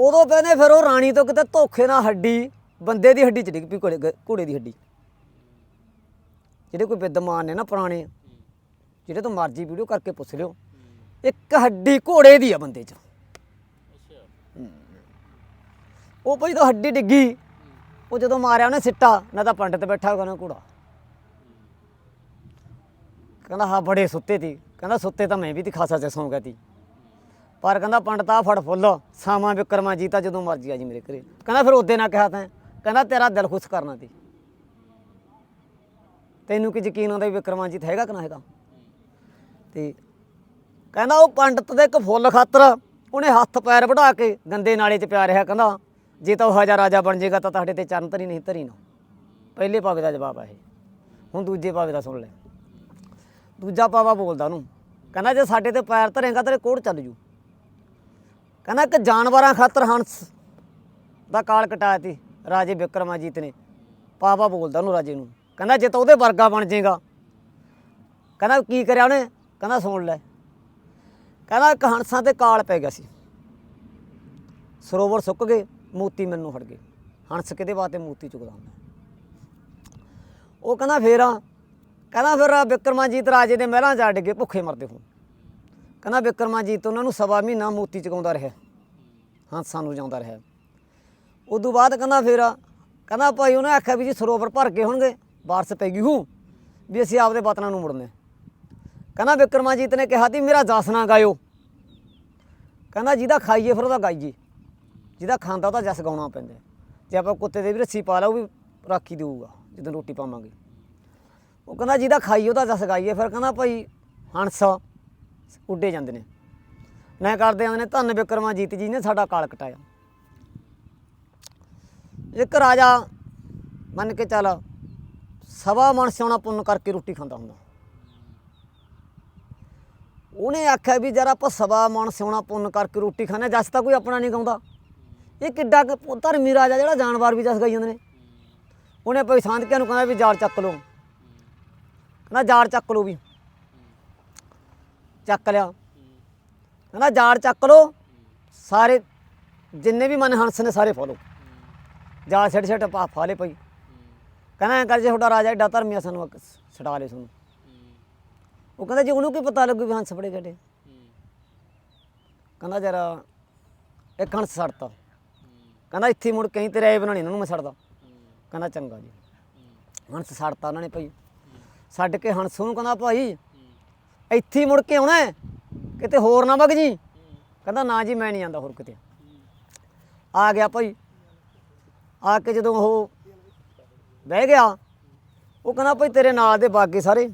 ਉਦੋਂ ਕਹਿੰਦੇ ਫਿਰ ਉਹ ਰਾਣੀ ਤੋਂ ਕਿਤੇ ਧੋਖੇ ਨਾਲ ਹੱਡੀ, ਬੰਦੇ ਦੀ ਹੱਡੀ ਚ ਡਿੱਗ ਪਈ, ਘੋੜੇ ਘੋੜੇ ਦੀ ਹੱਡੀ। ਜਿਹੜੇ ਕੋਈ ਵਿਦਵਾਨ ਨੇ ਨਾ ਪੁਰਾਣੇ, ਜਿਹੜੇ ਤੋਂ ਮਰਜ਼ੀ ਵੀਡੀਓ ਕਰਕੇ ਪੁੱਛ ਲਿਓ, ਇੱਕ ਹੱਡੀ ਘੋੜੇ ਦੀ ਆ ਬੰਦੇ 'ਚ। ਅੱਛਾ ਉਹ ਭਾਈ ਤਾਂ ਹੱਡੀ ਡਿੱਗੀ, ਉਹ ਜਦੋਂ ਮਾਰਿਆ ਉਹਨੇ ਸਿੱਟਾ, ਨਾ ਤਾਂ ਪੰਡਤ ਬੈਠਾ ਹੋਗਾ ਘੋੜਾ। ਕਹਿੰਦਾ, ਹਾਂ, ਬੜੇ ਸੁੱਤੇ ਤੀ। ਕਹਿੰਦਾ, ਸੁੱਤੇ ਤਾਂ ਮੈਂ ਵੀ ਤੀ, ਖਾਸਾ ਚ ਸੌਂ ਗਿਆ ਤੀ। ਪਰ ਕਹਿੰਦਾ ਪੰਡਤ ਆ ਫੜ ਫੁੱਲ, ਸਾਵਾਂ ਵਿਕਰਮਾ ਜੀਤਾ ਜਦੋਂ ਮਰਜ਼ੀ ਆ ਜੀ ਮੇਰੇ ਘਰੇ। ਕਹਿੰਦਾ ਫਿਰ ਉਹਦੇ ਨਾਲ ਕਿਹਾ ਤੈਂ, ਕਹਿੰਦਾ ਤੇਰਾ ਦਿਲ ਖੁਸ਼ ਕਰਨਾ ਤੀ ਤੈਨੂੰ ਕੀ ਯਕੀਨ ਆਉਂਦਾ ਵੀ ਵਿਕਰਮਾਜੀਤ ਹੈਗਾ ਕਿ ਨਾ ਹੈਗਾ? ਤੇ ਕਹਿੰਦਾ ਉਹ ਪੰਡਤ ਦੇ ਇੱਕ ਫੁੱਲ ਖਾਤਰ ਉਹਨੇ ਹੱਥ ਪੈਰ ਵਢਾ ਕੇ ਗੰਦੇ ਨਾਲੇ 'ਚ ਪਿਆ ਰਿਹਾ, ਕਹਿੰਦਾ ਜੇ ਤਾਂ ਉਹ ਹਜਾ ਰਾਜਾ ਬਣ ਜਾਏਗਾ ਤਾਂ ਤੁਹਾਡੇ ਤੇ ਚਰਨ ਧਰੀ ਨਹੀਂ, ਧਰੀ ਨਾ। ਪਹਿਲੇ ਪਾਵੇ ਦਾ ਜਵਾਬ ਆ ਇਹ। ਹੁਣ ਦੂਜੇ ਪਾਵੇ ਦਾ ਸੁਣ ਲੈ। ਦੂਜਾ ਪਾਵਾ ਬੋਲਦਾ ਉਹਨੂੰ, ਕਹਿੰਦਾ ਜੇ ਸਾਡੇ ਤੇ ਪੈਰ ਧਰੇਗਾ ਤੇਰੇ ਕੋੜ ਚੱਲ ਜੂ। ਕਹਿੰਦਾ ਇੱਕ ਜਾਨਵਰਾਂ ਖਾਤਰ ਹੰਸ ਦਾ ਕਾਲ ਕਟਾਇਆ ਤੀ ਰਾਜੇ ਵਿਕਰਮਾਜੀਤ ਨੇ। ਪਾਵਾ ਬੋਲਦਾ ਉਹਨੂੰ ਰਾਜੇ ਨੂੰ, ਕਹਿੰਦਾ ਜੇ ਤਾਂ ਉਹਦੇ ਵਰਗਾ ਬਣ ਜਾਏਗਾ। ਕਹਿੰਦਾ ਕੀ ਕਰਿਆ ਉਹਨੇ? ਕਹਿੰਦਾ ਸੁਣ ਲੈ। ਕਹਿੰਦਾ ਇੱਕ ਹੰਸਾਂ ਤੇ ਕਾਲ ਪੈ ਗਿਆ ਸੀ। ਸਰੋਵਰ ਸੁੱਕ ਗਏ, ਮੋਤੀ ਮੈਨੂੰ ਫੜ ਗਏ। ਹੰਸ ਕਿਤੇ ਵਾਸਤੇ ਮੋਤੀ ਚੁਗਦਾ ਹੁੰਦਾ? ਉਹ ਕਹਿੰਦਾ ਫੇਰ ਆ, ਕਹਿੰਦਾ ਫਿਰ ਵਿਕਰਮਾਜੀਤ ਰਾਜੇ ਦੇ ਮਹਿਲਾਂ ਜਾ ਡਿੱਗੇ ਭੁੱਖੇ ਮਰਦੇ ਹੋਣ। ਕਹਿੰਦਾ ਵਿਕਰਮਾਜੀਤ ਉਹਨਾਂ ਨੂੰ ਸਵਾ ਮਹੀਨਾ ਮੋਤੀ ਚੁਗਾਉਂਦਾ ਰਿਹਾ। ਹੰਸਾਂ ਨੂੰ ਜਾਉਂਦਾ ਰਿਹਾ। ਉਦੋਂ ਬਾਅਦ ਕਹਿੰਦਾ ਫਿਰ, ਕਹਿੰਦਾ ਭਾਈ ਉਹਨੇ ਆਖਿਆ ਵੀ ਜੀ ਸਰੋਵਰ ਭਰ ਕੇ ਹੋਣਗੇ ਬਾਰਸ ਪੈ ਗਈ ਹੂੰ, ਵੀ ਅਸੀਂ ਆਪਦੇ ਵਤਨਾਂ ਨੂੰ ਮੁੜਨੇ। ਕਹਿੰਦਾ ਵਿਕਰਮਾਜੀਤ ਨੇ ਕਿਹਾ ਤੀ ਮੇਰਾ ਜਸ ਨਾ ਗਾਇਓ। ਕਹਿੰਦਾ ਜਿਹਦਾ ਖਾਈਏ ਫਿਰ ਉਹਦਾ ਗਾਈਏ। ਜਿਹਦਾ ਖਾਂਦਾ ਉਹਦਾ ਜਸ ਗਾਉਣਾ ਪੈਂਦਾ। ਜੇ ਆਪਾਂ ਕੁੱਤੇ ਦੇ ਵੀ ਰੱਸੀ ਪਾ ਲਾ ਉਹ ਵੀ ਰਾਖੀ ਦੇਊਗਾ, ਜਦੋਂ ਰੋਟੀ ਪਾਵਾਂਗੇ। ਉਹ ਕਹਿੰਦਾ ਜਿਹਦਾ ਖਾਈਏ ਉਹਦਾ ਜਸ ਗਾਈਏ, ਫਿਰ ਕਹਿੰਦਾ ਭਾਈ ਹੰਸ ਉੱਡੇ ਜਾਂਦੇ ਨੇ। ਮੈਂ ਕਰਦੇ ਆਉਂਦੇ ਨੇ, ਧੰਨ ਵਿਕਰਮਾਜੀਤ ਜੀ ਨੇ ਸਾਡਾ ਕਾਲ ਕਟਾਇਆ। ਇੱਕ ਰਾਜਾ ਮੰਨ ਕੇ ਚੱਲ, ਸਵਾ ਮਣ ਸਿਉਣਾ ਪੁੰਨ ਕਰਕੇ ਰੋਟੀ ਖਾਂਦਾ ਹੁੰਦਾ। ਉਹਨੇ ਆਖਿਆ ਵੀ ਜਰਾ ਆਪਾਂ ਸਵਾ ਮਣ ਸਿਉਣਾ ਪੁੰਨ ਕਰਕੇ ਰੋਟੀ ਖਾਣੇ ਜਸ ਤਾਂ ਕੋਈ ਆਪਣਾ ਨਹੀਂ ਗਾਉਂਦਾ। ਇਹ ਕਿੱਡਾ ਕੁ ਧਰਮੀ ਰਾਜਾ ਜਿਹੜਾ ਜਾਨਵਰ ਵੀ ਜਸ ਗਾਈ ਜਾਂਦੇ ਨੇ। ਉਹਨੇ ਭਾਈ ਸਾਂਧਕਿਆਂ ਨੂੰ ਕਹਿੰਦਾ ਵੀ ਜਾਲ ਚੱਕ ਲਓ। ਕਹਿੰਦਾ ਜਾੜ ਚੱਕ ਲਓ ਵੀ। ਚੱਕ ਲਿਆ। ਕਹਿੰਦਾ ਜਾੜ ਚੱਕ ਲਓ। ਸਾਰੇ ਜਿੰਨੇ ਵੀ ਮਨ ਹੰਸ ਨੇ ਸਾਰੇ ਫੋਲੋ ਜਾਲ ਛੱਡ ਛੱਡ ਪਾ ਫਾਲੇ ਪਈ। ਕਹਿੰਦਾ ਐਂ ਕਰ ਜੇ ਤੁਹਾਡਾ ਰਾਜਾ ਏਡਾ ਧਰਮੀ ਆ, ਸਾਨੂੰ ਅੱਗ ਛਡਾ ਲੈ ਸਾਨੂੰ। ਉਹ ਕਹਿੰਦਾ ਜੀ ਉਹਨੂੰ ਕੀ ਪਤਾ ਲੱਗੂ ਵੀ ਹੰਸ ਫੜੇ ਗਏ ਕਹਿੰਦਾ ਜਰਾ ਇੱਕ ਹੰਸ ਛੱਡਤਾ ਕਹਿੰਦਾ ਇੱਥੇ ਮੁੜ ਕਹੀਂ ਤੇਰੇ ਆਏ ਬਣਾਣੀ ਇਹਨਾਂ ਨੂੰ ਮੈਂ ਛੱਡਦਾ ਕਹਿੰਦਾ ਚੰਗਾ ਜੀ। ਹੰਸ ਛੱਡਤਾ ਉਹਨਾਂ ਨੇ ਭਾਈ ਛੱਡ ਕੇ ਹੰਸ ਨੂੰ ਕਹਿੰਦਾ ਭਾਈ ਇੱਥੇ ਹੀ ਮੁੜ ਕੇ ਆਉਣਾ ਹੈ, ਕਿਤੇ ਹੋਰ ਨਾ ਵਗ ਜੀ। ਕਹਿੰਦਾ ਨਾ ਜੀ ਮੈਂ ਨਹੀਂ ਜਾਂਦਾ ਹੋਰ ਕਿਤੇ। ਆ ਗਿਆ ਭਾਈ। ਆ ਕੇ ਜਦੋਂ ਉਹ ਬਹਿ ਗਿਆ ਉਹ ਕਹਿੰਦਾ ਭਾਈ ਤੇਰੇ ਨਾਲ ਦੇ ਬਾਗੇ ਸਾਰੇ।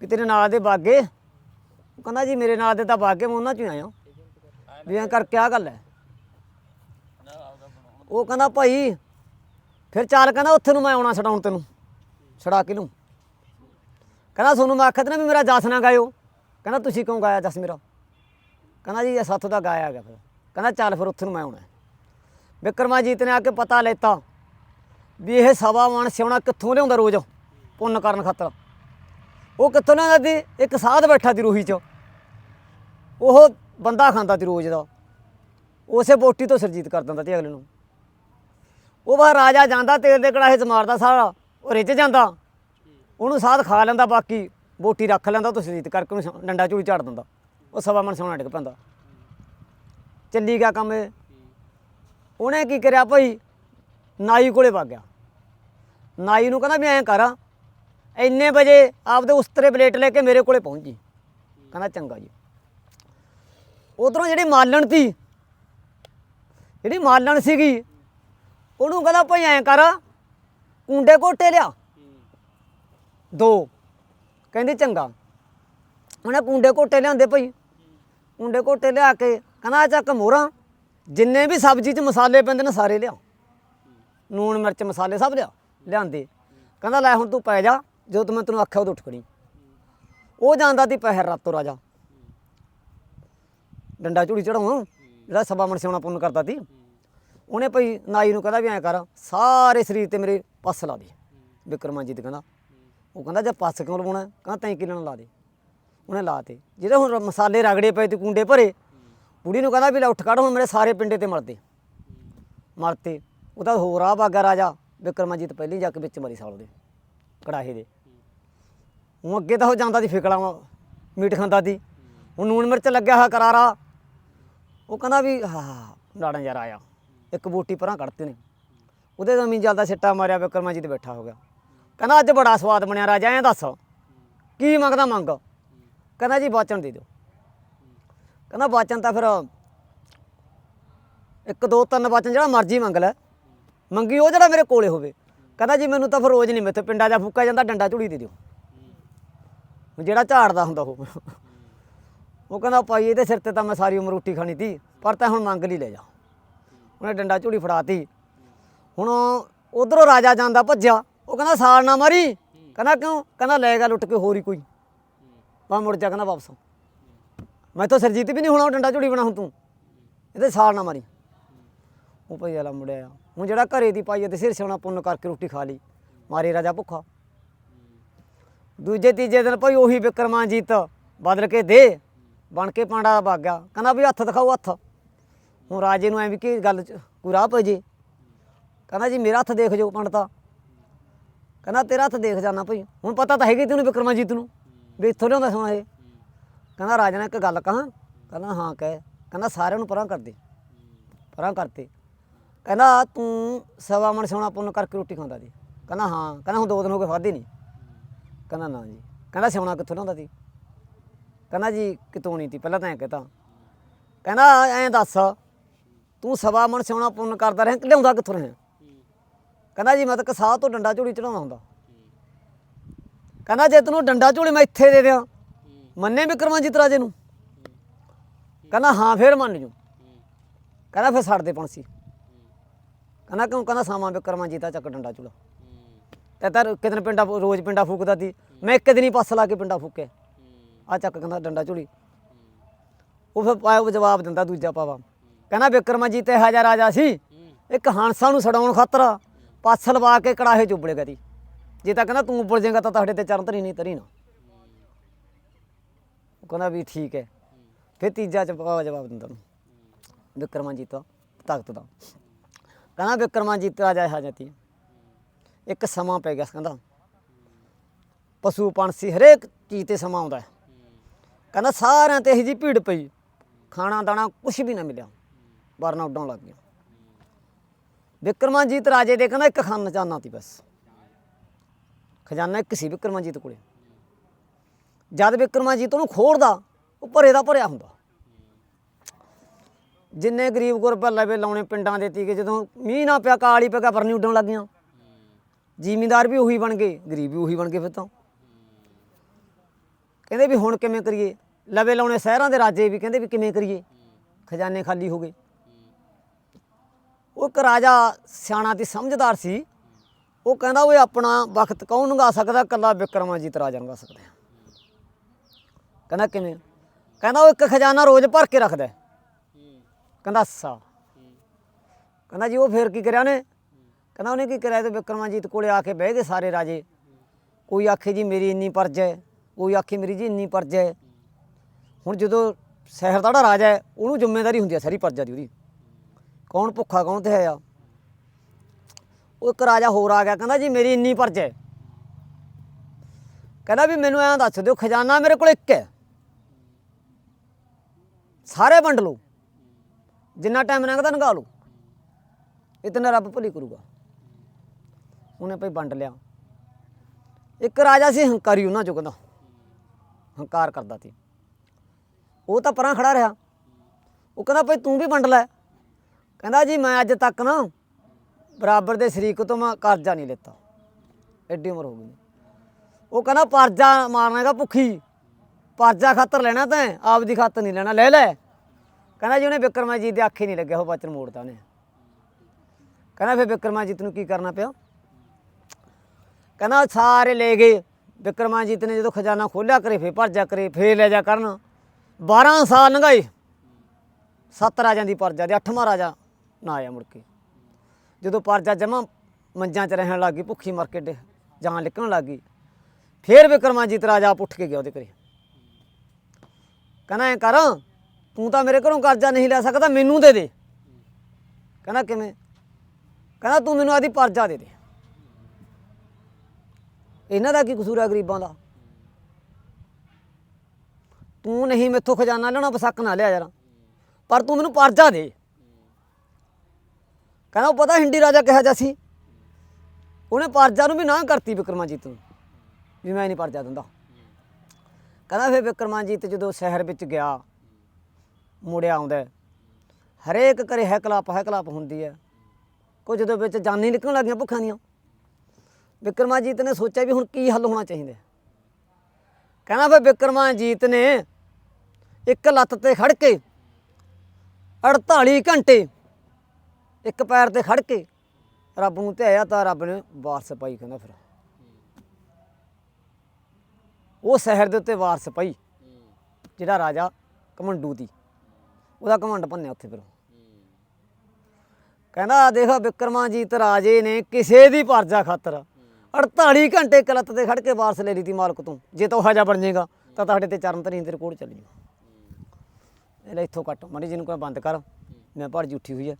ਕਿ ਤੇਰੇ ਨਾਲ ਦੇ ਬਾਗੇ। ਉਹ ਕਹਿੰਦਾ ਜੀ ਮੇਰੇ ਨਾਲ ਦੇ ਤਾਂ ਬਾਗੇ ਮੈਂ ਉਹਨਾਂ ਚੋਂ ਹੀ ਆਇਆ। ਵੀ ਐਂ ਕਰ ਕਿਆ ਗੱਲ ਹੈ। ਉਹ ਕਹਿੰਦਾ ਭਾਈ ਫਿਰ ਚੱਲ ਕਹਿੰਦਾ ਉੱਥੇ ਨੂੰ ਮੈਂ ਆਉਣਾ ਛਡਾਉਣ ਤੈਨੂੰ। ਛਡਾ ਕੇ ਨੂੰ। ਕਹਿੰਦਾ ਤੁਹਾਨੂੰ ਮੈਂ ਆਖਿਆ ਤਾ ਨਾ ਵੀ ਮੇਰਾ ਜਸ ਨਾ ਗਾਇਓ। ਕਹਿੰਦਾ ਤੁਸੀਂ ਕਿਉਂ ਗਾਇਆ ਜਸ ਮੇਰਾ? ਕਹਿੰਦਾ ਜੀ ਇਹ ਸਾਥੋਂ ਦਾ ਗਾਇਆ ਗਿਆ ਫਿਰ। ਕਹਿੰਦਾ ਚੱਲ ਫਿਰ ਉੱਥੇ ਨੂੰ ਮੈਂ ਆਉਣਾ ਵਿਕਰਮਾਜੀਤ ਨੇ ਆ ਕੇ ਪਤਾ ਲੈਤਾ ਵੀ ਇਹ ਸਵਾ ਮਣ ਸਿਉਣਾ ਕਿੱਥੋਂ ਲਿਆਉਂਦਾ ਰੋਜ਼? ਪੁੰਨ ਕਰਨ ਖਾਤਰ। ਉਹ ਕਿੱਥੋਂ ਲਿਆਉਂਦਾ ਸੀ ਇੱਕ ਸਾਧ ਬੈਠਾ ਸੀ ਰੂਹੀ 'ਚ। ਉਹ ਬੰਦਾ ਖਾਂਦਾ ਸੀ ਰੋਜ਼ ਦਾ। ਉਸੇ ਬੋਟੀ ਤੋਂ ਸਰਜੀਤ ਕਰ ਦਿੰਦਾ ਸੀ ਅਗਲੇ ਨੂੰ। ਉਹ ਬਾ ਰਾਜਾ ਜਾਂਦਾ, ਤੇਲ ਦੇ ਕੜਾਹੇ 'ਚ ਮਾਰਦਾ ਸਾਰਾ। ਉਹ ਰਿੱਝ ਜਾਂਦਾ। ਉਹਨੂੰ ਸਾਧ ਖਾ ਲੈਂਦਾ, ਬਾਕੀ ਬੋਟੀ ਰੱਖ ਲੈਂਦਾ, ਉਹ ਤੋਂ ਕਰਕੇ ਉਹਨੂੰ ਡੰਡਾ ਚੂੜੀ ਝਾੜ ਦਿੰਦਾ। ਉਹ ਸਵਾ ਮਨ ਸਿਉਣਾ ਡਿੱਗ ਪੈਂਦਾ। ਚੱਲੀ ਗਿਆ ਕੰਮ ਇਹ। ਉਹਨੇ ਕੀ ਕਰਿਆ ਭਾਈ? ਨਾਈ ਕੋਲੇ ਵਗ ਗਿਆ। ਨਾਈ ਨੂੰ ਕਹਿੰਦਾ ਵੀ ਐਂ ਕਰ ਇੰਨੇ ਵਜੇ ਆਪਦੇ ਉਸਤਰੇ ਪਲੇਟ ਲੈ ਕੇ ਮੇਰੇ ਕੋਲੇ ਪਹੁੰਚ ਜੀ। ਕਹਿੰਦਾ ਚੰਗਾ ਜੀ। ਉਧਰੋਂ ਜਿਹੜੀ ਮਾਲਣ ਤੀ, ਜਿਹੜੀ ਮਾਲਣ ਸੀਗੀ, ਉਹਨੂੰ ਕਹਿੰਦਾ ਭਾਈ ਐਂ ਕਰ ਕੁੰਡੇ ਕੋਟੇ ਲਿਆ। ਦੋ। ਕਹਿੰਦੀ ਚੰਗਾ। ਉਹਨੇ ਕੁੰਡੇ ਕੋਟੇ ਲਿਆਂਦੇ ਭਾਈ। ਕੁੰਡੇ ਕੋਟੇ ਲਿਆ ਕੇ ਕਹਿੰਦਾ ਆਹ ਚੱਕ ਮੋਹਰਾਂ। ਜਿੰਨੇ ਵੀ ਸਬਜ਼ੀ 'ਚ ਮਸਾਲੇ ਪੈਂਦੇ ਨੇ ਸਾਰੇ ਲਿਆ ਨੂਣ ਮਿਰਚ, ਮਸਾਲੇ ਸਭ ਲਿਆ ਲਿਆਂਦੇ। ਕਹਿੰਦਾ ਲੈ ਹੁਣ ਤੂੰ ਪੈ ਜਾ। ਜਦੋਂ ਤੂੰ ਮੈਂ ਤੈਨੂੰ ਆਖਿਆ ਉਹ ਉੱਠ ਖੜੀ ਉਹ ਜਾਂਦਾ ਤੀ ਪਹਿਰ ਰਾਤੋਂ ਰਾਜਾ। ਡੰਡਾ ਝੂੜੀ ਚੜਾਉਂ ਜਿਹੜਾ ਸਭਾ ਮਨ ਸਿਉਣਾ ਪੁੰਨ ਕਰਦਾ ਤੀ। ਉਹਨੇ ਭਈ ਨਾਈ ਨੂੰ ਕਹਿੰਦਾ ਵੀ ਐਂ ਕਰ। ਸਾਰੇ ਸਰੀਰ ਤੇ ਮੇਰੇ ਪੱਸ ਲਾ ਦੇ। ਵਿਕਰਮਾਜੀਤ ਕਹਿੰਦਾ। ਉਹ ਕਹਿੰਦਾ ਜੇ ਪੱਸ ਕਿਉਂ ਲਵਾਉਣਾ ਕਹਿੰਦਾ ਤੈਂ ਕਿਹਨਾਂ ਲਾ ਦੇ? ਉਹਨੇ ਲਾਤੇ ਜਿਹੜੇ ਹੁਣ ਮਸਾਲੇ ਰਗੜੇ ਪਏ ਤੇ ਕੁੰਡੇ ਭਰੇ, ਬੁੜੀ ਨੂੰ ਕਹਿੰਦਾ ਵੀ ਲੈ ਉੱਠ ਕੱਢ ਹੁਣ ਮੇਰੇ ਸਾਰੇ ਪਿੰਡੇ ਤੇ ਮਰਦੇ। ਮਰਤੇ। ਉਹ ਤਾਂ ਹੋਰ ਆ ਬਾਗਾ ਰਾਜਾ, ਵਿਕਰਮਾਜੀਤ ਪਹਿਲੀ ਜਾ ਕੇ ਵਿੱਚ ਮਰੀ ਸਾਲ ਦੇ, ਕੜਾਹੇ ਦੇ। ਉਹ ਅੱਗੇ ਤਾਂ ਉਹ ਜਾਂਦਾ ਸੀ ਫਿਕਲਾ ਮੀਟ ਖਾਂਦਾ ਸੀ। ਉਹ ਨੂਣ ਮਿਰਚ ਲੱਗਿਆ ਹੋਇਆ ਕਰਾਰਾ। ਉਹ ਕਹਿੰਦਾ ਵੀ, ਹਾਂ ਨਾੜਾਂ ਯਾਰ ਆਇਆ। ਇੱਕ ਬੂਟੀ ਪਰਾਂ ਕੱਢਤੇ ਨੇ। ਉਹਦੇ ਜ਼ਮੀਨ ਜਲਦਾ ਸਿੱਟਾ ਮਾਰਿਆ, ਵਿਕਰਮਾਜੀਤ ਬੈਠਾ ਹੋ ਗਿਆ। ਕਹਿੰਦਾ ਅੱਜ ਬੜਾ ਸਵਾਦ ਬਣਿਆ ਰਾਜਾ, ਐਂ ਦੱਸ। ਕੀ ਮੰਗਦਾ ਮੰਗ? ਕਹਿੰਦਾ ਜੀ ਵਾਚਣ ਦੇ ਦਿਓ। ਕਹਿੰਦਾ ਵਾਚਣ ਤਾਂ ਫਿਰ ਇੱਕ, ਦੋ, ਤਿੰਨ ਵਾਚਣ ਜਿਹੜਾ ਮਰਜ਼ੀ ਮੰਗ ਲੈ। ਮੰਗੀ ਉਹ ਜਿਹੜਾ ਮੇਰੇ ਕੋਲੇ ਹੋਵੇ। ਕਹਿੰਦਾ ਜੀ ਮੈਨੂੰ ਤਾਂ ਫਿਰ ਰੋਜ਼ ਨਹੀਂ ਮੇਥੇ, ਪਿੰਡਾਂ 'ਚ ਫੂਕਾ ਜਾਂਦਾ, ਡੰਡਾ ਝੁੜੀ ਦੇ ਦਿਓ। ਜਿਹੜਾ ਝਾੜਦਾ ਹੁੰਦਾ ਉਹ। ਉਹ ਕਹਿੰਦਾ ਭਾਈ ਇਹਦੇ ਸਿਰ ਤੇ ਤਾਂ ਮੈਂ ਸਾਰੀ ਉਮਰ ਰੋਟੀ ਖਾਣੀ ਤੀ, ਪਰ ਤਾਂ ਹੁਣ ਮੰਗ ਲਈ ਲੈ ਜਾ। ਉਹਨੇ ਡੰਡਾ ਝੁੜੀ ਫੜਾਤੀ। ਹੁਣ ਉਧਰੋਂ ਰਾਜਾ ਜਾਂਦਾ ਭੱਜਿਆ। ਉਹ ਕਹਿੰਦਾ ਸਾਲ ਨਾ ਮਾਰੀ। ਕਹਿੰਦਾ ਕਿਉਂ? ਕਹਿੰਦਾ ਲੈ ਗਿਆ ਲੁੱਟ ਕੇ ਹੋਰ ਹੀ ਕੋਈ। ਮੈਂ ਮੁੜ ਜਾ ਕਹਿੰਦਾ ਵਾਪਸ ਮੈਂ ਤਾਂ ਸਰਜੀਤ ਵੀ ਨਹੀਂ ਹੋਣਾ, ਉਹ ਡੰਡਾ ਝੁੜੀ ਬਣਾ ਹੁਣ ਤੂੰ। ਇਹਦੇ ਸਾਲ ਨਾ ਮਾਰੀ। ਉਹ ਭਈ ਵਾਲਾ ਮੁੜਿਆ ਹੁਣ ਜਿਹੜਾ ਘਰੇ ਦੀ ਪਾਈ ਤੇ ਸਿਰ ਸਿਉਣਾ ਪੁੰਨ ਕਰਕੇ ਰੋਟੀ ਖਾ ਲਈ। ਮਾਰੇ ਰਾਜਾ ਭੁੱਖਾ। ਦੂਜੇ, ਤੀਜੇ ਦਿਨ ਭਾਈ ਉਹੀ ਵਿਕਰਮਾਜੀਤ ਬਦਲ ਕੇ ਦੇ। ਬਣ ਕੇ ਪਾਂਡਾ ਵਗ ਗਿਆ। ਕਹਿੰਦਾ ਵੀ ਹੱਥ ਦਿਖਾਓ, ਹੱਥ। ਹੁਣ ਰਾਜੇ ਨੂੰ ਐ ਵੀ ਕੀ ਗੱਲ ਚ ਕੋਈ ਰਾਹ ਪੈ ਜੇ। ਕਹਿੰਦਾ ਜੀ ਮੇਰਾ ਹੱਥ ਦੇਖ ਜੋ ਪੰਡਤਾ। ਕਹਿੰਦਾ ਤੇਰਾ ਹੱਥ ਦੇਖ ਜਾਣਾ ਭਾਈ। ਹੁਣ ਪਤਾ ਤਾਂ ਹੈਗੀ ਤੈਨੂੰ ਵਿਕਰਮਾਜੀਤ ਨੂੰ, ਵੀ ਇੱਥੋਂ ਲਿਆਉਂਦਾ ਸੋਣਾ ਇਹ। ਕਹਿੰਦਾ ਰਾਜਾ ਨੇ ਇੱਕ ਗੱਲ ਕਹਾਂ? ਕਹਿੰਦਾ ਹਾਂ ਕਹਿ। ਕਹਿੰਦਾ ਸਾਰਿਆਂ ਨੂੰ ਪਰਾਂ ਕਰ ਦੇ ਪਰਾਂ ਕਰਤੇ ਕਹਿੰਦਾ ਤੂੰ ਸਵਾ ਮਣ ਸੋਨਾ ਪੁੰਨ ਕਰਕੇ ਰੋਟੀ ਖਾਂਦਾ ਸੀ। ਕਹਿੰਦਾ ਹਾਂ। ਕਹਿੰਦਾ ਹੁਣ ਦੋ ਦਿਨ ਹੋ ਗਏ ਖਾਧੀ ਨਹੀਂ। ਕਹਿੰਦਾ ਨਾ ਜੀ। ਕਹਿੰਦਾ ਸਿਉਣਾ ਕਿੱਥੋਂ ਲਿਆਉਂਦਾ ਸੀ? ਕਹਿੰਦਾ ਜੀ ਕਿਤੋਂ ਨਹੀਂ ਤੀ ਪਹਿਲਾਂ ਤਾਂ ਐਂ ਕਹਤਾ। ਕਹਿੰਦਾ ਐਂ ਦੱਸ, ਤੂੰ ਸਵਾ ਮਣ ਸਿਉਣਾ ਪੁੰਨ ਕਰਦਾ ਰਿਹਾ ਕਿ ਲਿਆਉਂਦਾ ਕਿੱਥੋਂ ਰਿਹਾ? ਕਹਿੰਦਾ ਜੀ ਮੈਂ ਤਾਂ ਕਸਾਹ ਤੋਂ ਡੰਡਾ ਝੋਲੀ ਚੜਾਉਣਾ ਹੁੰਦਾ। ਕਹਿੰਦਾ ਜੇ ਤੈਨੂੰ ਡੰਡਾ ਝੋਲੀ ਮੈਂ ਇੱਥੇ ਦੇ ਦਿਆਂ, ਮੰਨੇ ਵਿਕਰਮਾਜੀਤ ਰਾਜੇ ਨੂੰ? ਕਹਿੰਦਾ ਹਾਂ, ਫੇਰ ਮੰਨ ਜੂ। ਕਹਿੰਦਾ ਫਿਰ ਛੱਡ ਦੇ ਪੰਸੀ ਕਹਿੰਦਾ ਕਿਉਂ? ਕਹਿੰਦਾ ਸਾਵਾਂ ਵਿਕਰਮਾਜੀਤ ਦਾ ਚੱਕ ਡੰਡਾ ਝੋਲਾ। ਤੇ ਤਾਂ ਕਿਦਨ ਪਿੰਡਾ ਰੋਜ਼ ਪਿੰਡਾ ਫੂਕਦਾ ਸੀ। ਮੈਂ ਇੱਕ ਦਿਨ ਹੀ ਪਾਸ ਲਾ ਕੇ ਪਿੰਡਾ ਫੂਕਿਆ। ਆ ਚੱਕ ਕਹਿੰਦਾ ਡੰਡਾ ਝੋਲੀ। ਉਹ ਫਿਰ ਪਾਇਆ ਉਹ ਜਵਾਬ ਦਿੰਦਾ ਦੂਜਾ ਪਾਵਾ। ਕਹਿੰਦਾ ਵਿਕਰਮਾਜੀਤ ਇਹ ਹਜ਼ਾਰ ਰਾਜਾ ਸੀ। ਇੱਕ ਹਾਂਸਾ ਨੂੰ ਛਡਾਉਣ ਖਾਤਰ ਪਾਸ ਲਵਾ ਕੇ ਕੜਾਹੇ ਉਬਲੇਗਾ ਗਦੀ ਜੇ ਤਾਂ ਕਹਿੰਦਾ ਤੂੰ ਉਬਲ ਜਾਏਗਾ ਤਾਂ ਤੁਹਾਡੇ ਤੇ ਚਰਨ ਧਰੀ ਨਹੀਂ ਤਰੀ ਨਾ ਉਹ ਕਹਿੰਦਾ ਵੀ ਠੀਕ ਹੈ। ਫਿਰ ਤੀਜਾ ਚ ਪਾਵਾ ਜਵਾਬ ਦਿੰਦਾ ਉਹਨੂੰ। ਵਿਕਰਮਾਜੀਤ ਦਾ, ਤਾਕਤ ਦਾ। ਕਹਿੰਦਾ ਵਿਕਰਮਾਜੀਤ ਰਾਜਾ ਹੈ ਜਾਂਦੀ ਇੱਕ ਸਮਾਂ ਪੈ ਗਿਆ ਕਹਿੰਦਾ। ਪਸ਼ੂ, ਪੰਛੀ ਹਰੇਕ ਚੀਜ਼ ਤੇ ਸਮਾਂ ਆਉਂਦਾ ਕਹਿੰਦਾ ਸਾਰਿਆਂ ਤੇ ਇਹੀ ਜੀ ਭੀੜ ਪਈ। ਖਾਣਾ ਦਾਣਾ ਕੁਝ ਵੀ ਨਾ ਮਿਲਿਆ। ਬਾਰਨਾ ਉੱਡਣ ਲੱਗ ਗਿਆ ਵਿਕਰਮਾਜੀਤ ਰਾਜੇ ਦੇ ਕਹਿੰਦਾ ਇੱਕ ਖਾਨਾ ਚਾਹਨਾ ਸੀ ਬਸ। ਖਜ਼ਾਨਾ ਇੱਕ ਸੀ ਵਿਕਰਮਾਜੀਤ ਕੋਲੇ। ਜਦ ਵਿਕਰਮਾਜੀਤ ਉਹਨੂੰ ਖੋਲਦਾ, ਉਹ ਭਰੇ ਦਾ ਭਰਿਆ ਹੁੰਦਾ। ਜਿੰਨੇ ਗਰੀਬ ਗੁਰਬਾ ਲਵੇ ਲਾਉਣੇ ਪਿੰਡਾਂ ਦੇ ਤੀਕੇ ਜਦੋਂ ਮੀਂਹ ਨਾ ਪਿਆ, ਕਾਲੀ ਪਿਆ ਪਰਨੀ ਉੱਡਣ ਲੱਗ ਗਈਆਂ ਜ਼ਿਮੀਂਦਾਰ ਵੀ ਉਹੀ ਬਣ ਗਏ, ਗਰੀਬ ਵੀ ਉਹੀ ਬਣ ਗਏ ਫਿਰ ਤਾਂ। ਕਹਿੰਦੇ ਵੀ ਹੁਣ ਕਿਵੇਂ ਕਰੀਏ? ਲਵੇ ਲਾਉਣੇ ਸ਼ਹਿਰਾਂ ਦੇ ਰਾਜੇ ਵੀ ਕਹਿੰਦੇ ਵੀ ਕਿਵੇਂ ਕਰੀਏ? ਖਜ਼ਾਨੇ ਖਾਲੀ ਹੋ ਗਏ। ਉਹ ਇੱਕ ਰਾਜਾ ਸਿਆਣਾ ਤੇ ਸਮਝਦਾਰ ਸੀ। ਉਹ ਕਹਿੰਦਾ, ਓਏ, ਆਪਣਾ ਵਕਤ ਕੌਣ ਲੰਘਾ ਸਕਦਾ? ਕੱਲਾ ਵਿਕਰਮਾਜੀਤ ਰਾਜਾ ਲੰਘਾ ਸਕਦਾ ਕਹਿੰਦਾ, ਕਿਵੇਂ? ਕਹਿੰਦਾ, ਉਹ ਇੱਕ ਖਜ਼ਾਨਾ ਰੋਜ਼ ਭਰ ਕੇ ਰੱਖਦਾ ਕਹਿੰਦਾ, ਅੱਛਾ। ਕਹਿੰਦਾ, ਜੀ, ਉਹ ਫੇਰ ਕੀ ਕਰਿਆ ਉਹਨੇ? ਕਹਿੰਦਾ, ਉਹਨੇ ਕੀ ਕਰਿਆ? ਤੇ ਵਿਕਰਮਾਜੀਤ ਕੋਲੇ ਆ ਕੇ ਬਹਿ ਗਏ ਸਾਰੇ ਰਾਜੇ। ਕੋਈ ਆਖੇ, ਜੀ, ਮੇਰੀ ਇੰਨੀ ਪਰਜ ਹੈ। ਕੋਈ ਆਖੇ, ਮੇਰੀ ਜੀ ਇੰਨੀ ਪਰਜ ਹੈ। ਹੁਣ ਜਦੋਂ ਸ਼ਹਿਰ ਦਾ ਜਿਹੜਾ ਰਾਜਾ ਹੈ, ਉਹਨੂੰ ਜ਼ਿੰਮੇਵਾਰੀ ਹੁੰਦੀ ਹੈ ਸਾਰੀ ਪਰਜਾ ਦੀ ਉਹਦੀ। ਕੌਣ ਭੁੱਖਾ, ਕੌਣ ਤੇ ਹੈ ਆ? ਉਹ ਇੱਕ ਰਾਜਾ ਹੋਰ ਆ ਗਿਆ, ਕਹਿੰਦਾ ਜੀ ਮੇਰੀ ਇੰਨੀ ਪਰਜ ਹੈ। ਕਹਿੰਦਾ ਵੀ ਮੈਨੂੰ ਐਂ ਦੱਸ ਦਿਓ, ਖਜ਼ਾਨਾ ਮੇਰੇ ਕੋਲ ਇੱਕ ਹੈ। ਸਾਰੇ ਵੰਡ ਲਓ। ਜਿੰਨਾ ਟਾਈਮ ਲੰਘਦਾ ਨਗਾ ਲਓ। ਇਤਨਾ ਰੱਬ ਭਲੀ ਕਰੂਗਾ। ਉਹਨੇ ਭਈ ਵੰਡ ਲਿਆ। ਇੱਕ ਰਾਜਾ ਸੀ ਹੰਕਾਰੀ, ਉਹਨਾਂ ਚੋਂ ਕਹਿੰਦਾ। ਹੰਕਾਰ ਕਰਦਾ ਸੀ। ਉਹ ਤਾਂ ਪਰਾਂ ਖੜਾ ਰਿਹਾ। ਉਹ ਕਹਿੰਦਾ ਭਈ ਤੂੰ ਵੀ ਵੰਡ ਲੈ। ਕਹਿੰਦਾ ਜੀ ਮੈਂ ਅੱਜ ਤੱਕ ਨਾ ਬਰਾਬਰ ਦੇ ਸ਼ਰੀਕ ਤੋਂ ਮੈਂ ਕਰਜ਼ਾ ਨਹੀਂ ਲਿੱਤਾ। ਐਡੀ ਉਮਰ ਹੋ ਗਈ। ਉਹ ਕਹਿੰਦਾ ਪਰਜਾ ਮਾਰਨੇਗਾ ਭੁੱਖੀ। ਪਰਜਾ ਖਾਤਰ ਲੈਣਾ ਤਾਂ, ਆਪਦੀ ਖਾਤਰ ਨਹੀਂ ਲੈਣਾ। ਲੈ ਲੈ। ਕਹਿੰਦਾ ਜੀ ਉਹਨੇ ਵਿਕਰਮਾਜੀਤ ਦੇ ਆਖੇ ਨਹੀਂ ਲੱਗਿਆ ਉਹ ਬਚਨ ਮੋੜਦਾ ਉਹਨੇ। ਕਹਿੰਦਾ ਫਿਰ ਵਿਕਰਮਾਜੀਤ ਨੂੰ ਕੀ ਕਰਨਾ ਪਿਆ? ਕਹਿੰਦਾ ਸਾਰੇ ਲੈ ਗਏ। ਵਿਕਰਮਾਜੀਤ ਨੇ ਜਦੋਂ ਖਜ਼ਾਨਾ ਖੋਲਿਆ ਕਰੇ, ਫੇਰ ਪਰਜਾ ਕਰੇ, ਫੇਰ ਲੈ ਜਾ ਕਰਨ। 12 ਸਾਲ ਲੰਘਾਏ। ਸੱਤ ਰਾਜਾਂ ਦੀ ਪਰਜਾ ਦੇ ਅੱਠਵਾਂ ਰਾਜਾ। ਨਾ ਆਇਆ ਮੁੜ ਕੇ। ਜਦੋਂ ਪਰਜਾ ਜਮਾ ਮੰਜਾਂ 'ਚ ਰਹਿਣ ਲੱਗੀ ਭੁੱਖੀ ਮਰ ਕੇ ਡੇ- ਜਾਨ ਨਿਕਲਣ ਲੱਗੀ ਫੇਰ ਵਿਕਰਮਾਜੀਤ ਰਾਜਾ ਆਪ ਉੱਠ ਕੇ ਗਿਆ ਉਹਦੇ ਘਰੇ। ਕਹਿੰਦਾ, ਐ ਕਰ, ਤੂੰ ਤਾਂ ਮੇਰੇ ਘਰੋਂ ਕਰਜ਼ਾ ਨਹੀਂ ਲੈ ਸਕਦਾ, ਮੈਨੂੰ ਦੇ ਦੇ। ਕਹਿੰਦਾ, ਕਿਵੇਂ? ਕਹਿੰਦਾ, ਤੂੰ ਮੈਨੂੰ ਆਦੀ ਪਰਜਾ ਦੇ ਦੇ। ਇਹਨਾਂ ਦਾ ਕੀ ਕਸੂਰ ਹੈ ਗਰੀਬਾਂ ਦਾ? ਤੂੰ ਨਹੀਂ ਮੈਥੋਂ ਖਜ਼ਾਨਾ ਲੈਣਾ ਬਸਕ ਨਾ ਲਿਆ ਯਾਰ ਪਰ ਤੂੰ ਮੈਨੂੰ ਪਰਜਾ ਦੇ। ਕਹਿੰਦਾ ਉਹ ਪਤਾ ਹਿੰਦੀ ਰਾਜਾ ਕਿਹਾ ਜਾ ਸੀ? ਉਹਨੇ ਪਰਜਾ ਨੂੰ ਵੀ ਨਾ ਕਰਤੀ ਵਿਕਰਮਾਜੀਤ ਨੂੰ। ਵੀ ਮੈਂ ਨਹੀਂ ਪਰਜਾ ਦਿੰਦਾ। ਕਹਿੰਦਾ ਫਿਰ ਵਿਕਰਮਾਜੀਤ ਜਦੋਂ ਸ਼ਹਿਰ ਵਿੱਚ ਗਿਆ ਮੁੜਿਆ ਆਉਂਦਾ ਹਰੇਕ ਘਰੇ ਹੈ ਕਲਾਪ ਹੈ ਕਲਾਪ ਹੁੰਦੀ ਹੈ। ਕੁਝ ਦੇ ਵਿੱਚ ਜਾਨੀ ਨਿਕਲਣ ਲੱਗੀਆਂ ਭੁੱਖਾਂ ਦੀਆਂ। ਵਿਕਰਮਾਜੀਤ ਨੇ ਸੋਚਿਆ ਵੀ ਹੁਣ ਕੀ ਹੱਲ ਹੋਣਾ ਚਾਹੀਦਾ ਕਹਿੰਦਾ ਫਿਰ ਵਿਕਰਮਾਜੀਤ ਨੇ ਇੱਕ ਲੱਤ ਤੇ ਖੜ ਕੇ 48 ਘੰਟੇ ਇੱਕ ਪੈਰ ਤੇ ਖੜ ਕੇ ਰੱਬ ਨੂੰ ਧਿਆਇਆ ਤਾਂ ਰੱਬ ਨੇ ਵਾਰਸ ਪਾਈ ਕਹਿੰਦਾ ਫਿਰ। ਉਹ ਸ਼ਹਿਰ ਦੇ ਉੱਤੇ ਵਾਰਸ ਪਈ ਜਿਹੜਾ ਰਾਜਾ ਕਮੰਡੂ ਦੀ, ਉਹਦਾ ਕਮੰਡ ਭੰਨਿਆ ਉੱਥੇ ਫਿਰ। ਕਹਿੰਦਾ ਦੇਖ ਵਿਕਰਮਾਜੀਤ ਰਾਜੇ ਨੇ ਕਿਸੇ ਦੀ ਪਰਜਾ ਖਾਤਰ 48 ਘੰਟੇ ਇੱਕ ਲੱਤ ਤੇ ਖੜ ਕੇ ਵਾਰਸ ਲੈ ਲਈ ਤੀ ਮਾਲਕ ਤੋਂ, ਜੇ ਤਾਂ ਉਹ ਹਜਾ ਬਣ ਜਾਏਗਾ, ਤਾਂ ਤੁਹਾਡੇ ਤੇ ਚਰਨ ਤਰੀ ਤੇਰੇ ਕੋਲ ਚੱਲ ਚੱਲੀ ਇਹ ਲੈ ਇੱਥੋਂ ਕੱਟ, ਮਾੜੀ ਜੀ ਨੂੰ ਕੋਈ ਬੰਦ ਕਰ, ਮੈਂ ਭੜ ਉੱਠੀ ਹੋਈ ਹੈ